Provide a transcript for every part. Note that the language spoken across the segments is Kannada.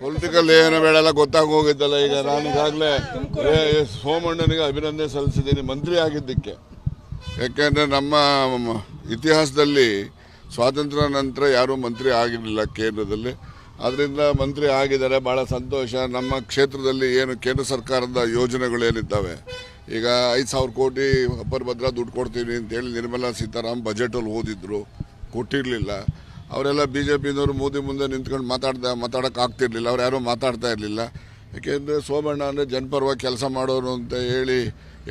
ಪೊಲಿಟಿಕಲ್ ಏನು ಬೇಡಲ್ಲ ಗೊತ್ತಾಗೋಗಿದ್ದಲ್ಲ ಈಗ ನಾನು ಈಗಾಗಲೇ ಸೋಮಣ್ಣನಿಗೆ ಅಭಿನಂದನೆ ಸಲ್ಲಿಸಿದ್ದೀನಿ, ಮಂತ್ರಿ ಆಗಿದ್ದಕ್ಕೆ. ಯಾಕೆಂದರೆ ನಮ್ಮ ಇತಿಹಾಸದಲ್ಲಿ ಸ್ವಾತಂತ್ರ್ಯ ನಂತರ ಯಾರೂ ಮಂತ್ರಿ ಆಗಿರಲಿಲ್ಲ ಕೇಂದ್ರದಲ್ಲಿ. ಅದರಿಂದ ಮಂತ್ರಿ ಆಗಿದ್ದಾರೆ ಭಾಳ ಸಂತೋಷ. ನಮ್ಮ ಕ್ಷೇತ್ರದಲ್ಲಿ ಏನು ಕೇಂದ್ರ ಸರ್ಕಾರದ ಯೋಜನೆಗಳೇನಿದ್ದಾವೆ? ಈಗ ಐದು ಸಾವಿರ ಕೋಟಿ ಅಪ್ಪರ್ ಭದ್ರ ದುಡ್ಡು ಕೊಡ್ತೀನಿ ಅಂತೇಳಿ ನಿರ್ಮಲಾ ಸೀತಾರಾಮ್ ಬಜೆಟಲ್ಲಿ ಓದಿದ್ರು, ಕೊಟ್ಟಿರಲಿಲ್ಲ. ಅವರೆಲ್ಲ ಬಿ ಜೆ ಪಿನವರು ಮೋದಿ ಮುಂದೆ ನಿಂತ್ಕೊಂಡು ಮಾತಾಡ್ತಾ ಮಾತಾಡೋಕೆ ಆಗ್ತಿರ್ಲಿಲ್ಲ. ಅವ್ರು ಯಾರೂ ಮಾತಾಡ್ತಾ ಇರಲಿಲ್ಲ. ಯಾಕೆಂದರೆ ಸೋಮಣ್ಣ ಅಂದರೆ ಜನಪರವಾಗಿ ಕೆಲಸ ಮಾಡೋರು ಅಂತ ಹೇಳಿ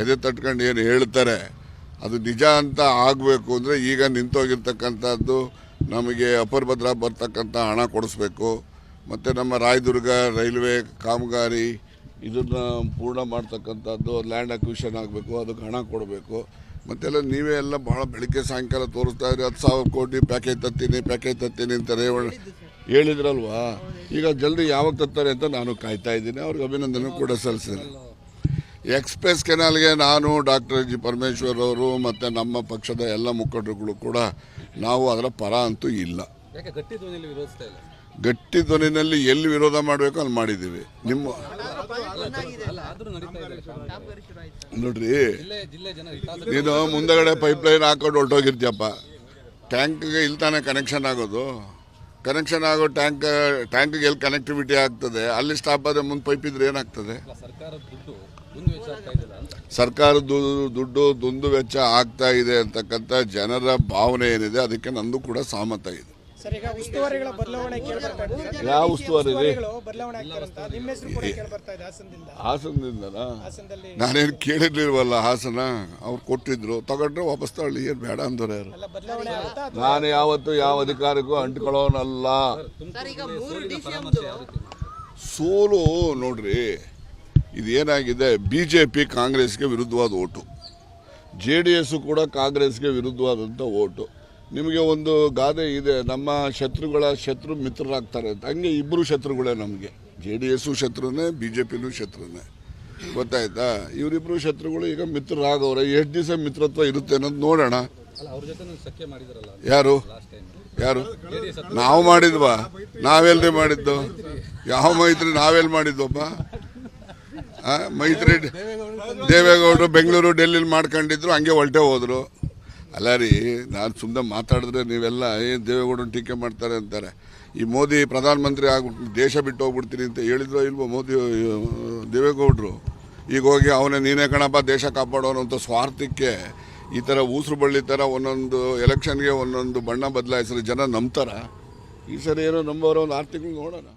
ಎದೆ ತಟ್ಕೊಂಡು ಏನು ಹೇಳ್ತಾರೆ. ಅದು ನಿಜ ಅಂತ ಆಗಬೇಕು ಅಂದರೆ ಈಗ ನಿಂತೋಗಿರ್ತಕ್ಕಂಥದ್ದು ನಮಗೆ ಅಪರ ಭದ್ರ ಬರ್ತಕ್ಕಂಥ ಹಣ ಕೊಡಿಸ್ಬೇಕು. ಮತ್ತು ನಮ್ಮ ರಾಯದುರ್ಗ ರೈಲ್ವೆ ಕಾಮಗಾರಿ ಇದನ್ನು ಪೂರ್ಣ ಮಾಡ್ತಕ್ಕಂಥದ್ದು ಲ್ಯಾಂಡ್ ಅಕ್ವಿಷನ್ ಆಗಬೇಕು, ಅದಕ್ಕೆ ಹಣ ಕೊಡಬೇಕು. ಮತ್ತೆಲ್ಲ ನೀವೇ ಎಲ್ಲ ಭಾಳ ಬೆಳಿಗ್ಗೆ ಸಾಯಂಕಾಲ ತೋರಿಸ್ತಾ ಇದ್ರಿ ಹತ್ತು ಸಾವಿರ ಕೋಟಿ ಪ್ಯಾಕೇಜ್ ತತ್ತೀನಿ ಪ್ಯಾಕೇಜ್ ತತ್ತೀನಿ ಅಂತ ರೇವಣ್ಣ ಹೇಳಿದ್ರಲ್ವಾ? ಈಗ ಜಲ್ದಿ ಯಾವಾಗ ತತ್ತಾರೆ ಅಂತ ನಾನು ಕಾಯ್ತಾ ಇದ್ದೀನಿ, ಅವ್ರಿಗೆ ಅಭಿನಂದನೆ ಕೂಡ ಸಲ್ಲಿಸಿದ್ದೀನಿ ಎಕ್ಸ್ಪ್ರೆಸ್ ಕೆನಾಲ್ಗೆ ನಾನು ಡಾಕ್ಟರ್ ಜಿ. ಪರಮೇಶ್ವರ್ ಅವರು ಮತ್ತು ನಮ್ಮ ಪಕ್ಷದ ಎಲ್ಲ ಮುಖಂಡರುಗಳು ಕೂಡ ನಾವು ಅದರ ಪರ ಅಂತೂ ಇಲ್ಲ? ಗಟ್ಟಿ ಧ್ವನಿನಲ್ಲಿ ಎಲ್ಲಿ ವಿರೋಧ ಮಾಡಬೇಕು ಅಲ್ಲಿ ಮಾಡಿದ್ದೀವಿ. ನಿಮ್ಮ. ನೋಡ್ರಿ. ನೀನು ಮುಂದಗಡೆ ಪೈಪ್ ಲೈನ್ ಹಾಕೊಂಡು ಹೊರಟೋಗಿರ್ತೀಯಪ್ಪ. ಟ್ಯಾಂಕ್ಗೆ ಇಲ್ಲಿ ತಾನೇ ಕನೆಕ್ಷನ್ ಆಗೋದು. ಕನೆಕ್ಷನ್ ಆಗೋ ಟ್ಯಾಂಕ್ ಟ್ಯಾಂಕ್ಗೆ ಎಲ್ಲಿ ಕನೆಕ್ಟಿವಿಟಿ ಆಗ್ತದೆ, ಅಲ್ಲಿ ಸ್ಟಾಪ್ ಆದರೆ ಮುಂದೆ ಪೈಪ್ ಇದ್ರೆ ಏನಾಗ್ತದೆ? ಸರ್ಕಾರದ್ದು ದುಡ್ಡು, ದುಂದು ವೆಚ್ಚ ಆಗ್ತಾ ಇದೆ ಅಂತಕ್ಕಂಥ ಜನರ ಭಾವನೆ ಏನಿದೆ, ಅದಕ್ಕೆ ನಂದು ಕೂಡ ಸಹಮತ ಇದೆ. ಸರ್ ಈಗ ಉಸ್ತುವಾರಿಗಳ ಬದಲಾವಣೆ. ಯಾವ ಉಸ್ತುವಾರಿ? ಬದಲಾವಣೆ ಆಗ್ತಾರಂತ ನಿಮ್ಮ ಹೆಸರು ಕೂಡ ಕೇಳಿ ಬರ್ತಾ ಇದೆ ಹಾಸನದಿಂದ. ಹಾಸನದಿಂದನಾ? ಹಾಸನದಲ್ಲಿ ನಾನೇನು ಕೇಳಿರ್ಲಿಲ್ವಲ್ಲ ಹಾಸನ? ಅವ್ರು ಕೊಟ್ಟಿದ್ರು. ತಗೊಂಡ್ರೆ ವಾಪಸ್ ತಗೊಳ್ಳಿ. ಏನ್ ಬೇಡ ಅಂದವ್ರು ಯಾರು? ಬದಲಾವಣೆ ಆಗುತ್ತಾ ನಾನು ಯಾವತ್ತು ಯಾವ ಅಧಿಕಾರಿಗೂ ಅಂಟ್ಕೊಳ್ಳೋನಲ್ಲ. ಸೋಲು ನೋಡ್ರಿ ಇದೇನಾಗಿದೆ? ಬಿ ಜೆ ಪಿ ಕಾಂಗ್ರೆಸ್ಗೆ ವಿರುದ್ಧವಾದ ಓಟು. ಜೆ ಡಿ ಎಸ್ಸು ಕೂಡ ಕಾಂಗ್ರೆಸ್ಗೆ ವಿರುದ್ಧವಾದಂಥ ಓಟು. ನಿಮಗೆ ಒಂದು ಗಾದೆ ಇದೆ ನಮ್ಮ ಶತ್ರುಗಳ ಶತ್ರು ಮಿತ್ರರಾಗ್ತಾರೆ ಅಂತ. ಹಂಗೆ ಇಬ್ಬರು ಶತ್ರುಗಳೇ ನಮಗೆ. ಜೆ ಡಿ ಎಸ್ಸು ಶತ್ರುನೇ ಬಿ ಜೆ ಪಿನೂ ಶತ್ರುನೇ. ಗೊತ್ತಾಯ್ತಾ? ಇವರಿಬ್ಬರು ಶತ್ರುಗಳು ಈಗ ಮಿತ್ರರಾಗವ್ರೆ ಎಷ್ಟು ದಿವಸ ಮಿತ್ರತ್ವ ಇರುತ್ತೆ ಅನ್ನೋದು ನೋಡೋಣ. ಯಾರು? ಯಾರು? ನಾವು ಮಾಡಿದ್ವಾ? ನಾವೆಲ್ರಿ ಮಾಡಿದ್ದು? ಯಾವ ಮೈತ್ರಿ ನಾವೆಲ್ಲಿ ಮಾಡಿದ್ವಪ್ಪ ಮೈತ್ರಿ ದೇವೇಗೌಡರು ಬೆಂಗಳೂರು ಡೆಲ್ಲಿಲಿ ಮಾಡ್ಕೊಂಡಿದ್ರು ಹಂಗೆ ಹೊಲ್ಟೆ ಹೋದ್ರು. ಅಲ್ಲ ರೀ, ನಾನು ಸುಮ್ಮನೆ ಮಾತಾಡಿದ್ರೆ ನೀವೆಲ್ಲ ಏನು ದೇವೇಗೌಡನ ಟೀಕೆ ಮಾಡ್ತಾರೆ ಅಂತಾರೆ. ಈ ಮೋದಿ ಪ್ರಧಾನಮಂತ್ರಿ ಆಗ್ಬಿಟ್ಟು ದೇಶ ಬಿಟ್ಟು ಹೋಗ್ಬಿಡ್ತೀನಿ ಅಂತ ಹೇಳಿದ್ರೋ ಇಲ್ವೋ ಮೋದಿ ದೇವೇಗೌಡರು? ಈಗ ಹೋಗಿ ಅವನೇ, ನೀನೇ ಕಣಪ್ಪ ದೇಶ ಕಾಪಾಡೋನು ಸ್ವಾರ್ಥಕ್ಕೆ ಈ ಥರ ಉಸಿರು ಬಳ್ಳಿ ಥರ ಒಂದೊಂದು ಎಲೆಕ್ಷನ್ಗೆ ಒಂದೊಂದು ಬಣ್ಣ ಬದಲಾಯಿಸಿದ್ರೆ ಜನ ನಂಬ್ತಾರ? ಈ ಸರಿ ಏನೋ ನಂಬೋರು ಒಂದು ಆರು ನೋಡೋಣ.